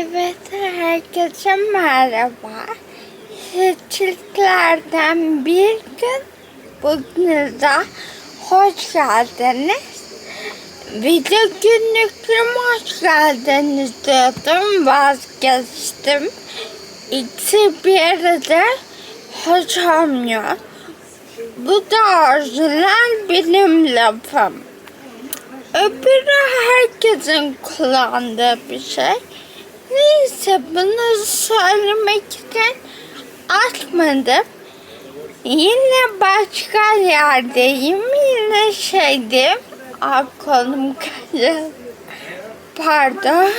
Herkese merhaba. Çiftlerden bir gün bugün de hoş geldiniz. Video günlüklerime hoş geldiniz diyordum vazgeçtim. İkisi bir arada hoş olmuyor. Bu da orijinal benim lafım. Öbürü herkesin kullandığı bir şey. Neyse bunu söylemek için açmadım. Yine başka yerdeyim. Yine şeydim. Aa, kolum kaydı. Pardon.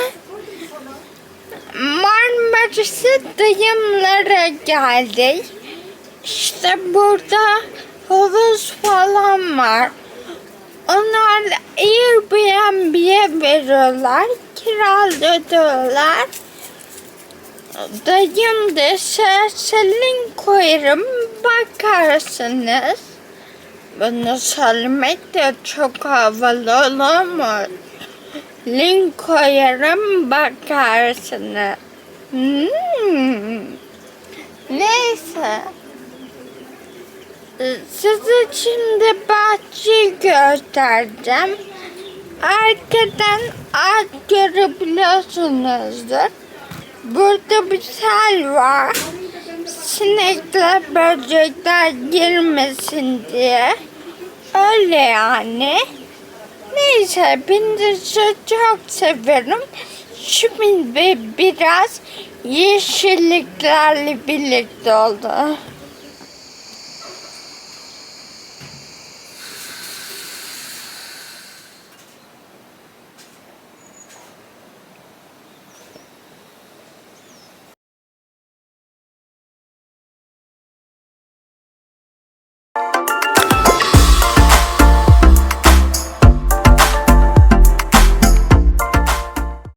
Marmaris'e dayımlara geldik. İşte burada havuz falan var. Onlar Airbnb'ye veriyorlar, kiralıyorlar. Dayım da senin koyarım bakarsınız. Bunu söylemek de çok havalı olur mu? Link koyarım bakarsınız. Hmm. Neyse. Size şimdi bahçeyi göstereceğim. Arkadan ağaç görebiliyorsunuzdur. Burada bir sel var. Sinekler, böcekler girmesin diye. Öyle yani. Neyse sizi çok severim. Şimdi biraz yeşilliklerle birlikte oldu.